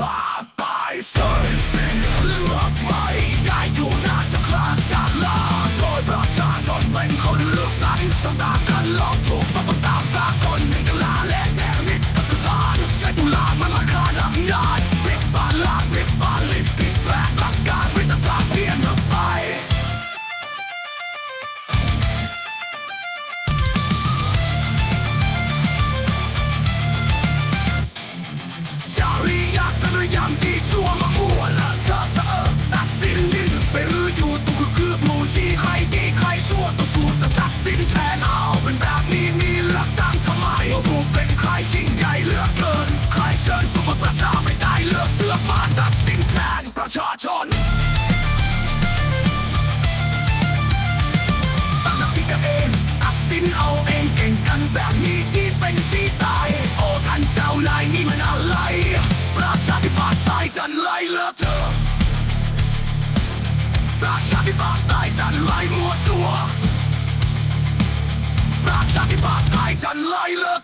บาตาสยเป็เลือกไม่ได้อยู่น่าจะคลาดจากลาโดยประชาชนเป็นคนเลือกสรรต่างกันหลอถูก ชาชนตั้งแต่คิดกันเองตัดสินเอาเองเก่งกันแบบนี้ที่เป็นที่ตาย โอ้ท่านเจ้าลายนี่มันอะไร ประชาธิปไตยจันไรเลอกเธอประชาธิปไตยจันไรมัวสัวประชาธิปไตยจันไรเลิก